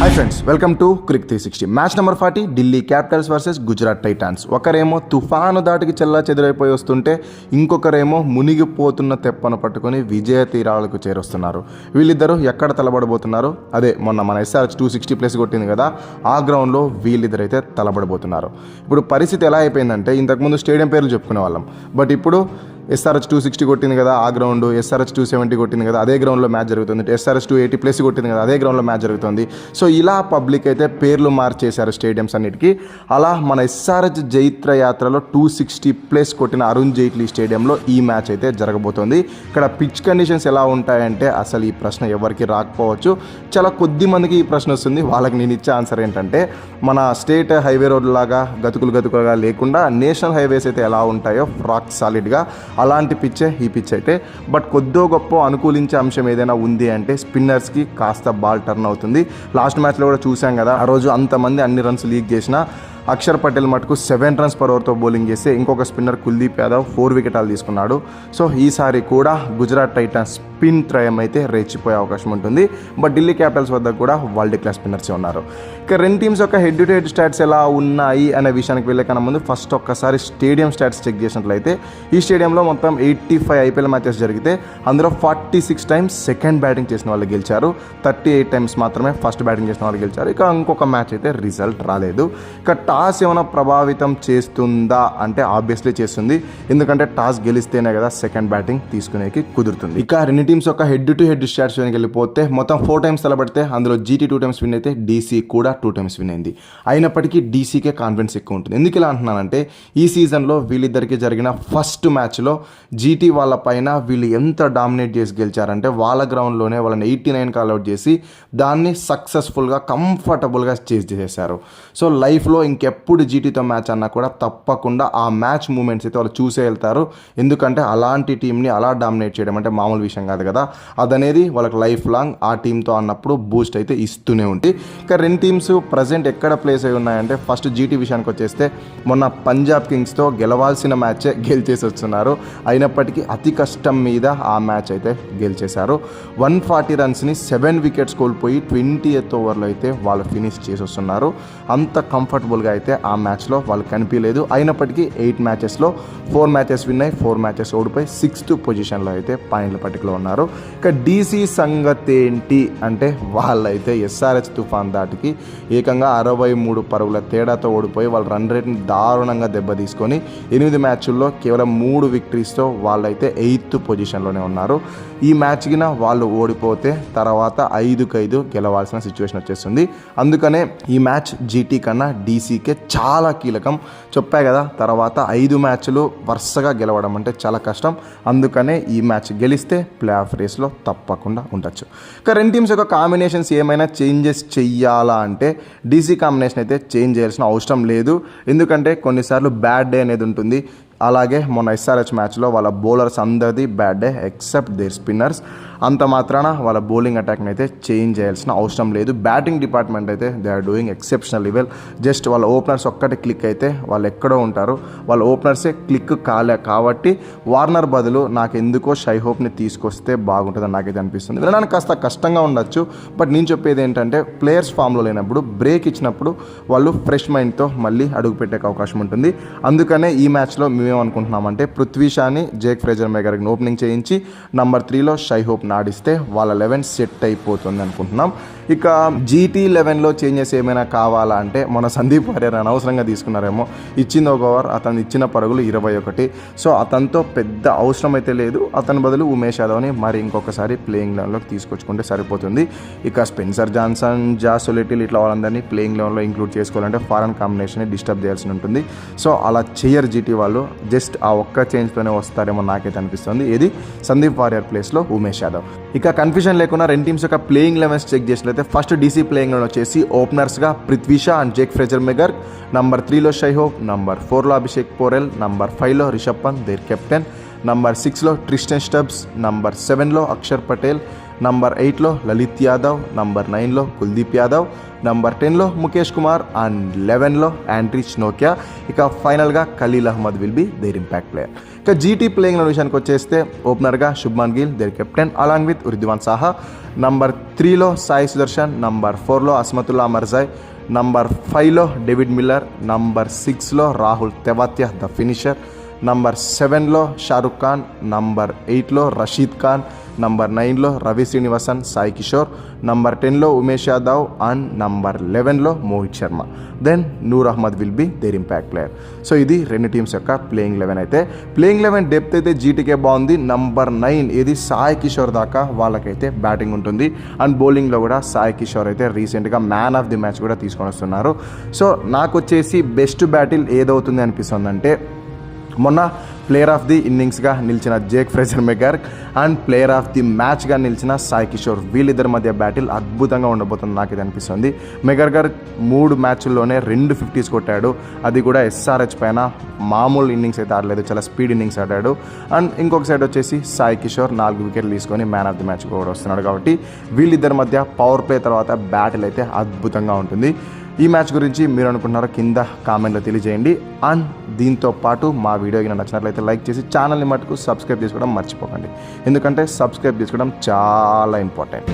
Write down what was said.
Hi friends welcome to cric three sixty match number forty Delhi Capitals versus Gujarat Titans ఒకరేమో తుఫాను దాటికి చెల్లా చెదిరైపోయి వస్తుంటే ఇంకొకరేమో మునిగిపోతున్న తెప్పను పట్టుకొని విజయ తీరాలకు చేరుస్తున్నారు. వీళ్ళిద్దరూ ఎక్కడ తలబడబోతున్నారు? అదే మొన్న మన ఎస్ఆర్హెచ్ టూ సిక్స్టీ ప్లేస్ కొట్టింది కదా ఆ గ్రౌండ్లో వీళ్ళిద్దరైతే తలబడబోతున్నారు. ఇప్పుడు పరిస్థితి ఎలా అయిపోయిందంటే ఇంతకుముందు స్టేడియం పేర్లు చెప్పుకునే వాళ్ళం. బట్ ఇప్పుడు ఎస్ఆర్హెచ్ టూ సిక్స్టీ కొట్టింది కదా ఆ గ్రౌండ్ ఎస్ఆర్హెచ్ టూ సెవెంటీ కొట్టింది కదా అదే గ్రౌండ్లో మ్యాచ్ జరుగుతుంది. ఎస్ఆర్హెచ్ టూ ఎయిటీ ప్లస్ కొట్టింది కదా అదే గ్రౌండ్లో మ్యాచ్ జరుగుతుంది. సో ఇలా పబ్లిక్ అయితే పేర్లు మార్చేశారు స్టేడియంస్ అన్నిటికీ. అలా మన ఎస్ఆర్హెచ్ జైత్ర యాత్రలో టూ సిక్స్టీ ప్లేస్ కొట్టిన అరుణ్ జైట్లీ స్టేడియంలో ఈ మ్యాచ్ అయితే జరగబోతోంది. ఇక్కడ పిచ్ కండిషన్స్ ఎలా ఉంటాయంటే అసలు ఈ ప్రశ్న ఎవరికి రాకపోవచ్చు. చాలా కొద్ది మందికి ఈ ప్రశ్న వస్తుంది. వాళ్ళకి నేను ఇచ్చే ఆన్సర్ ఏంటంటే మన స్టేట్ హైవే రోడ్ లాగా గతుకులు గతుకులుగా లేకుండా నేషనల్ హైవేస్ అయితే ఎలా ఉంటాయో రాక్ సాలిడ్గా అలాంటి పిచ్చే ఈ పిచ్ అయితే బట్ కొద్దో గొప్ప అనుకూలించే అంశం ఏదైనా ఉంది అంటే స్పిన్నర్స్కి కాస్త బాల్ టర్న్ అవుతుంది. లాస్ట్ మ్యాచ్లో కూడా చూసాం కదా ఆ రోజు అంతమంది అన్ని రన్స్ లీక్ చేసిన అక్షర్ పటేల్ మటుకు సెవెన్ రన్స్ పర్ ఓవర్తో బౌలింగ్ చేస్తే ఇంకొక స్పిన్నర్ కుల్దీప్ యాదవ్ ఫోర్ వికెటాలు తీసుకున్నాడు. సో ఈసారి కూడా గుజరాత్ టైటన్స్ స్పిన్ త్రయం అయితే రేచిపోయే అవకాశం ఉంటుంది. బట్ ఢిల్లీ క్యాపిటల్స్ వద్ద కూడా వరల్డ్ క్లాస్ స్పిన్నర్సే ఉన్నారు. ఇక రెండు టీమ్స్ యొక్క హెడ్ టు హెడ్ స్టాట్స్ ఎలా ఉన్నాయి అనే విషయానికి వెళ్ళే కన్నా ముందు ఫస్ట్ ఒక్కసారి స్టేడియం స్టాట్స్ చెక్ చేసినట్లయితే ఈ స్టేడియంలో మొత్తం ఎయిటీ ఫైవ్ ఐపీఎల్ మ్యాచెస్ జరిగితే అందులో forty six times second batting చేసిన వాళ్ళు గెలిచారు. థర్టీ ఎయిట్ టైమ్స్ మాత్రమే ఫస్ట్ బ్యాటింగ్ చేసిన వాళ్ళు గెలిచారు. ఇక ఇంకొక మ్యాచ్ అయితే రిజల్ట్ రాలేదు. ఇక టాస్ ఏమైనా ప్రభావితం చేస్తుందా? అంటే ఆబ్వియస్లీ చేస్తుంది. ఎందుకంటే టాస్ గెలిస్తేనే కదా సెకండ్ బ్యాటింగ్ తీసుకునేకి కుదురుతుంది. ఇక రెండు టీమ్స్ ఒక హెడ్ టు హెడ్ స్టాట్స్ వెళ్ళిపోతే మొత్తం ఫోర్ టైమ్స్ తలబడితే అందులో జీటీ టూ టైమ్స్ విన్ అయితే డీసీ కూడా టూ టైమ్స్ విన్ అయింది. అయినప్పటికీ డీసీకే కాన్ఫిడెన్స్ ఎక్కువ ఉంటుంది. ఎందుకు ఇలా అంటున్నానంటే ఈ సీజన్లో వీళ్ళిద్దరికి జరిగిన ఫస్ట్ మ్యాచ్లో జీటీ వాళ్ళ పైన వీళ్ళు ఎంత డామినేట్ చేసి గెలిచారంటే వాళ్ళ గ్రౌండ్లోనే వాళ్ళని ఎయిటీ నైన్ అవుట్ చేసి దాన్ని సక్సెస్ఫుల్గా కంఫర్టబుల్గా చేసి చేసేసారు సో లైఫ్లో ఇంకెప్పుడు జీటీతో మ్యాచ్ అన్నా కూడా తప్పకుండా ఆ మ్యాచ్ మూమెంట్స్ అయితే వాళ్ళు చూసే వెళ్తారు. ఎందుకంటే అలాంటి టీంని అలా డామినేట్ చేయడం అంటే మామూలు విషయం కాదు కదా. అదనేది వాళ్ళకి లైఫ్ లాంగ్ ఆ టీంతో అన్నప్పుడు బూస్ట్ అయితే ఇస్తూనే ఉంటుంది ఇంకా రెండు టీమ్స్ ప్రజెంట్ ఎక్కడ ప్లేస్ అయి ఉన్నాయంటే ఫస్ట్ జీటీ విషయానికి వచ్చేస్తే మొన్న పంజాబ్ కింగ్స్తో గెలవాల్సిన మ్యాచే గెలిచేసి వస్తున్నారు. అయినప్పటికీ అతి కష్టం మీద ఆ మ్యాచ్ అయితే గెలిచేశారు. వన్ ఫార్టీ రన్స్ని సెవెన్ వికెట్స్ కోల్పోయి ట్వంటీ ఎత్ ఓవర్లో అయితే వాళ్ళు ఫినిష్ చేసి వస్తున్నారు. అంత కంఫర్టబుల్గా అయితే ఆ మ్యాచ్లో వాళ్ళు కనిపించలేదు. అయినప్పటికీ ఎయిట్ మ్యాచెస్లో ఫోర్ మ్యాచెస్ విన్ అయ్యి ఫోర్ మ్యాచెస్ ఓడిపోయి సిక్స్త్ పొజిషన్లో అయితే పాయింట్ల పట్టికలో ఉన్నారు. ఇక డీసీ సంగతి ఏంటి అంటే వాళ్ళైతే ఎస్ఆర్హెచ్ తుఫాన్ దాటికి ఏకంగా అరవై మూడు పరుగుల తేడాతో ఓడిపోయి వాళ్ళ రన్ రేట్ని దారుణంగా దెబ్బతీసుకొని ఎనిమిది మ్యాచ్ల్లో కేవలం మూడు విక్టరీస్తో వాళ్ళైతే ఎయిత్ పొజిషన్లోనే ఉన్నారు. ఈ మ్యాచ్కిన వాళ్ళు ఓడిపోతే తర్వాత ఐదుకైదు ఐదు గెలవాల్సిన సిచ్యువేషన్ వచ్చేస్తుంది. అందుకనే ఈ మ్యాచ్ జీటీ కన్నా డీసీ డీసీకే చాలా కీలకం. చెప్పా కదా తర్వాత ఐదు మ్యాచ్లు వరుసగా గెలవడం అంటే చాలా కష్టం. అందుకనే ఈ మ్యాచ్ గెలిస్తే ప్లే ఆఫ్ రేస్లో తప్పకుండా ఉండొచ్చు. ఇక రెండు టీమ్స్ యొక్క కాంబినేషన్స్ ఏమైనా చేంజెస్ చెయ్యాలా అంటే డీసీ కాంబినేషన్ అయితే చేంజ్ చేయాల్సిన అవసరం లేదు. ఎందుకంటే కొన్నిసార్లు బ్యాడ్ డే అనేది ఉంటుంది. అలాగే మొన్న ఎస్ఆర్హెచ్ మ్యాచ్లో వాళ్ళ బౌలర్స్ అందరిది bad day except their spinners అంత మాత్రాన వాళ్ళ బౌలింగ్ అటాక్ని అయితే చేంజ్ చేయాల్సిన అవసరం లేదు. బ్యాటింగ్ డిపార్ట్మెంట్ అయితే they are doing exceptional level just వాళ్ళ ఓపెనర్స్ ఒక్కటి క్లిక్ అయితే వాళ్ళు ఎక్కడో ఉంటారు. వాళ్ళ ఓపెనర్సే క్లిక్ కాలే కాబట్టి వార్నర్ బదులు నాకు ఎందుకో షై హోప్ని తీసుకొస్తే బాగుంటుందని నాకైతే అనిపిస్తుంది. వినడానికి కాస్త కష్టంగా ఉండొచ్చు. బట్ నేను చెప్పేది ఏంటంటే ప్లేయర్స్ ఫామ్లో లేనప్పుడు బ్రేక్ ఇచ్చినప్పుడు వాళ్ళు ఫ్రెష్ మైండ్తో మళ్ళీ అడుగు పెట్టే అవకాశం ఉంటుంది. అందుకనే ఈ మ్యాచ్లో మేమేమనుకుంటున్నామంటే పృథ్వీ షాని జేక్ ఫ్రేజర్ మెగర్ని ఓపెనింగ్ చేయించి నంబర్ త్రీలో షైహోప్ నాడిస్తే వాళ్ళ లెవెన్ సెట్ అయిపోతుంది అనుకుంటున్నాం. ఇక జీటీ లెవెన్లో చేంజెస్ ఏమైనా కావాలా అంటే మన సందీప్ వారియర్ అనవసరంగా తీసుకున్నారేమో. ఇచ్చింది ఒక ఓవర్ అతను ఇచ్చిన పరుగులు ఇరవై ఒకటి. సో అతనితో పెద్ద అవసరం అయితే లేదు. అతని బదులు ఉమేష్ యాదవ్ని మరి ఇంకొకసారి ప్లేయింగ్ లెవెన్లోకి తీసుకొచ్చుకుంటే సరిపోతుంది. ఇక స్పెన్సర్ జాన్సన్ జా సొలిటిల్ ఇట్లా వాళ్ళందరినీ ప్లేయింగ్ లెవెన్లో ఇంక్లూడ్ చేసుకోవాలంటే ఫారెన్ కాంబినేషన్ని డిస్టర్బ్ చేయాల్సి ఉంటుంది. సో అలా చేయరు జీటీ వాళ్ళు. జస్ట్ ఆ ఒక్క చేంజ్తోనే వస్తారేమో నాకైతే అనిపిస్తుంది. ఇది సందీప్ వారియర్ ప్లేస్లో ఉమేష్ యాదవ్. ఇక కన్ఫ్యూజన్ లేకుండా రెండు టీమ్స్ యొక్క ప్లేయింగ్ లెవెన్స్ చెక్ చేసినట్లయితే ఫస్ట్ డీసీ ప్లేయింగ్ లెవెన్ వచ్చేసి ఓపెనర్స్గా Prithvi Shaw and Jake Fraser McGurk number త్రీలో షైహోప్ నంబర్ ఫోర్లో అభిషేక్ పోరెల్ నంబర్ ఫైవ్లో Rishabh Pant their captain number సిక్స్లో ట్రిస్టన్ స్టబ్స్ నంబర్ సెవెన్లో అక్షర్ పటేల్ నంబర్ ఎయిట్లో లలిత్ యాదవ్ నంబర్ నైన్లో కుల్దీప్ యాదవ్ నంబర్ టెన్లో ముఖేష్ కుమార్ అండ్ లెవెన్లో యాండ్రీ నోకియా ఇక ఫైనల్గా Khaleel Ahmed will be their impact player ఇక జీటీ ప్లేయింగ్ విషయానికి వచ్చేస్తే ఓపెనర్గా Shubman Gill their captain along with Riddhiman Saha number త్రీలో సాయి సుదర్శన్ నంబర్ ఫోర్లో అస్మతుల్లా మర్జాయ్ నంబర్ ఫైవ్లో డేవిడ్ మిల్లర్ నంబర్ సిక్స్లో Rahul Tewatia the finisher number సెవెన్లో షారుఖ్ ఖాన్ నంబర్ ఎయిట్లో రషీద్ ఖాన్ నంబర్ నైన్లో రవి శ్రీనివాసన్ సాయి కిషోర్ నంబర్ టెన్లో Umesh Yadav and number లెవెన్లో Mohit Sharma. Then Noor Ahmad will be their impact player. So ఇది రెండు టీమ్స్ యొక్క ప్లేయింగ్ లెవెన్ అయితే. ప్లేయింగ్ లెవెన్ డెప్త్ అయితే జీటీకే బాగుంది. నంబర్ నైన్ ఇది సాయి కిషోర్ దాకా వాళ్ళకైతే బ్యాటింగ్ ఉంటుంది. అండ్ బౌలింగ్లో కూడా సాయి కిషోర్ అయితే రీసెంట్గా మ్యాన్ ఆఫ్ ది మ్యాచ్ కూడా తీసుకొని వస్తున్నారు. సో నాకు వచ్చేసి బెస్ట్ బ్యాటిల్ ఏదవుతుంది అనిపిస్తుందంటే మొన్న ప్లేయర్ ఆఫ్ ది ఇన్నింగ్స్గా నిలిచిన Jake Fraser McGurk and player of the మ్యాచ్గా నిలిచిన సాయి కిషోర్ వీళ్ళిద్దరి మధ్య బ్యాటిల్ అద్భుతంగా ఉండబోతుంది నాకు ఇది అనిపిస్తుంది. మెగర్ గారు మూడు మ్యాచ్ల్లోనే రెండు ఫిఫ్టీస్ కొట్టాడు. అది కూడా ఎస్ఆర్హెచ్ పైన మామూలు ఇన్నింగ్స్ అయితే ఆడలేదు చాలా స్పీడ్ ఇన్నింగ్స్ ఆడాడు. అండ్ ఇంకొక సైడ్ వచ్చేసి సాయి కిషోర్ నాలుగు వికెట్లు తీసుకొని మ్యాన్ ఆఫ్ ది మ్యాచ్ కూడా వస్తున్నాడు కాబట్టి వీళ్ళిద్దరి మధ్య పవర్ ప్లే తర్వాత బ్యాటిల్ అయితే అద్భుతంగా ఉంటుంది. ఈ మ్యాచ్ గురించి మీరు అనుకుంటున్నారో కింద కామెంట్లో తెలియజేయండి. అండ్ దీంతో పాటు మా వీడియో కింద నచ్చినట్లయితే లైక్ చేసి ఛానల్ని మటుకు సబ్స్క్రైబ్ చేసుకోవడం మర్చిపోకండి. ఎందుకంటే సబ్స్క్రైబ్ చేసుకోవడం చాలా ఇంపార్టెంట్.